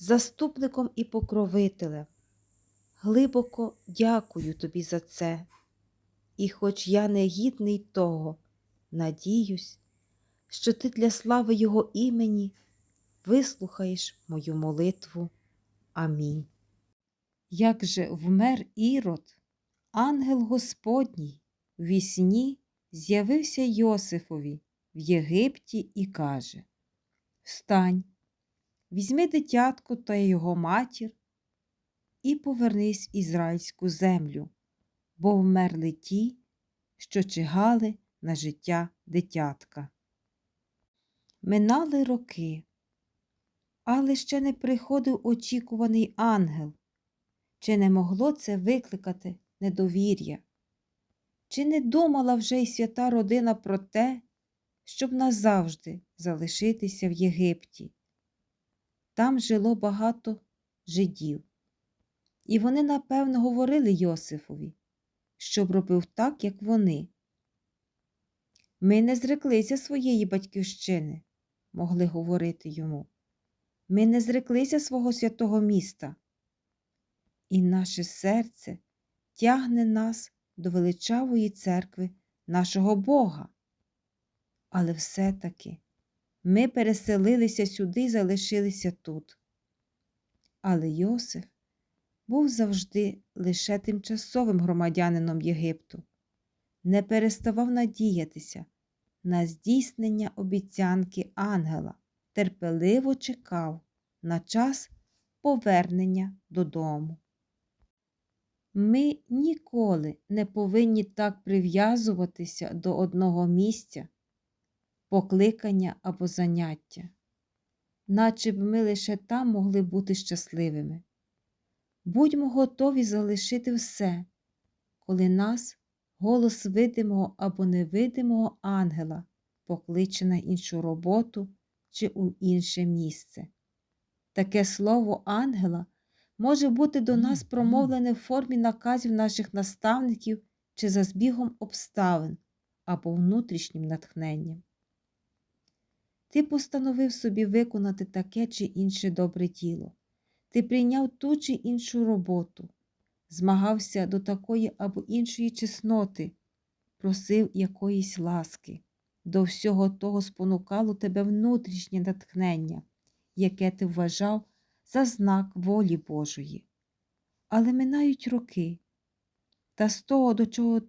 заступником і покровителем. Глибоко дякую тобі за це. І хоч я не гідний того, надіюсь, що ти для слави Його імені вислухаєш мою молитву. Амінь. Як же вмер Ірод, ангел Господній в вісні з'явився Йосифові в Єгипті і каже Встань, візьми дитятко та його матір і повернись в ізраїльську землю, бо вмерли ті, що чигали на життя дитятка. Минали роки, але ще не приходив очікуваний ангел. Чи не могло це викликати недовір'я? Чи не думала вже й свята родина про те, щоб назавжди залишитися в Єгипті? Там жило багато жидів, і вони, напевно, говорили Йосифові, щоб робив так, як вони. Ми не зреклися своєї батьківщини, могли говорити йому. Ми не зреклися свого святого міста. І наше серце тягне нас до величавої церкви нашого Бога. Але все-таки ми переселилися сюди і залишилися тут. Але Йосиф був завжди лише тимчасовим громадянином Єгипту, не переставав надіятися на здійснення обіцянки ангела, терпеливо чекав на час повернення додому. Ми ніколи не повинні так прив'язуватися до одного місця, покликання або заняття, наче б ми лише там могли бути щасливими. Будьмо готові залишити все, коли нас голос видимого або невидимого ангела покличе на іншу роботу чи у інше місце. Таке слово ангела може бути до нас промовлене в формі наказів наших наставників чи за збігом обставин або внутрішнім натхненням. Ти постановив собі виконати таке чи інше добре діло. Ти прийняв ту чи іншу роботу, змагався до такої або іншої чесноти, просив якоїсь ласки. До всього того спонукало тебе внутрішнє натхнення, яке ти вважав за знак волі Божої. Але минають роки, та з того, до чого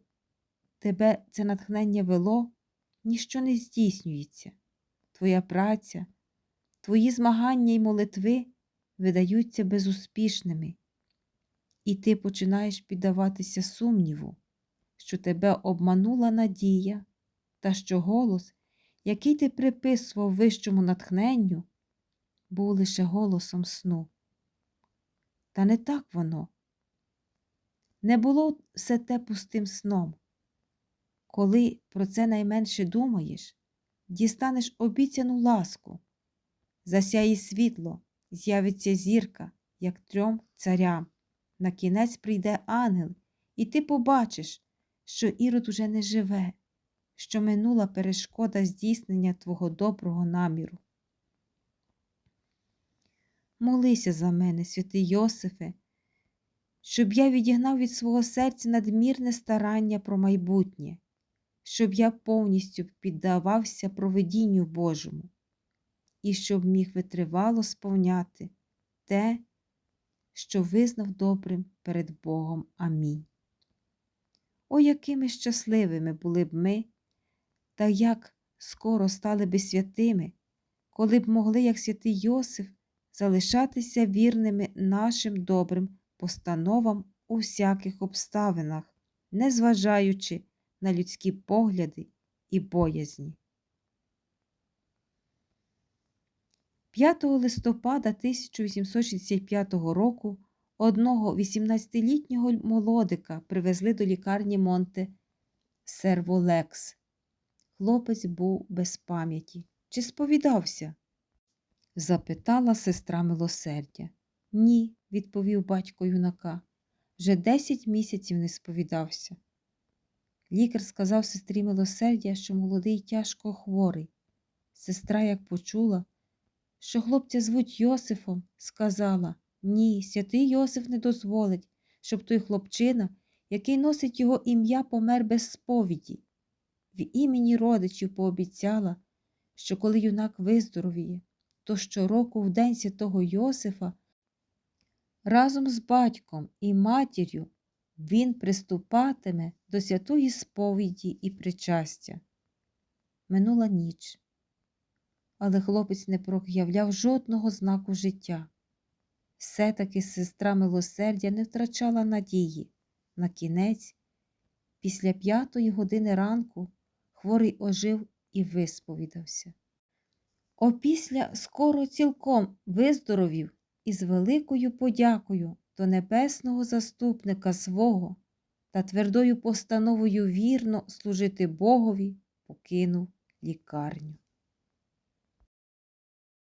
тебе це натхнення вело, ніщо не здійснюється. Твоя праця, твої змагання й молитви видаються безуспішними, і ти починаєш піддаватися сумніву, що тебе обманула надія та що голос, який ти приписував вищому натхненню, був лише голосом сну. Та не так воно. Не було все те пустим сном. Коли про це найменше думаєш, дістанеш обіцяну ласку, засяє світло, з'явиться зірка, як трьом царям. На кінець прийде ангел, і ти побачиш, що ірод уже не живе, що минула перешкода здійснення твого доброго наміру. Молися за мене, святий Йосифе, щоб я відігнав від свого серця надмірне старання про майбутнє, щоб я повністю піддавався проведінню Божому і щоб міг витривало сповняти те, що визнав добрим перед Богом. Амінь. О, якими щасливими були б ми, та як скоро стали би святими, коли б могли, як святий Йосиф, залишатися вірними нашим добрим постановам у всяких обставинах, незважаючи на людські погляди і боязні. 5 листопада 1865 року одного 18-літнього молодика привезли до лікарні Монте Серволекс. Хлопець був без пам'яті. Чи сповідався? запитала сестра милосердя. Ні, відповів батько юнака. Вже десять місяців не сповідався. Лікар сказав сестрі милосердя, що молодий тяжко хворий. Сестра, як почула, що хлопця звуть Йосифом, сказала ні, святий Йосиф не дозволить, щоб той хлопчина, який носить його ім'я, помер без сповіді. В імені родичів пообіцяла, що коли юнак виздоровіє, то щороку в день святого Йосифа разом з батьком і матір'ю він приступатиме до святої сповіді і причастя. Минула ніч, але хлопець не проявляв жодного знаку життя. Все-таки сестра милосердя не втрачала надії. На кінець, після п'ятої години ранку, хворий ожив і висповідався. Опісля скоро цілком виздоровів і з великою подякою до небесного заступника свого та твердою постановою вірно служити Богові покинув лікарню.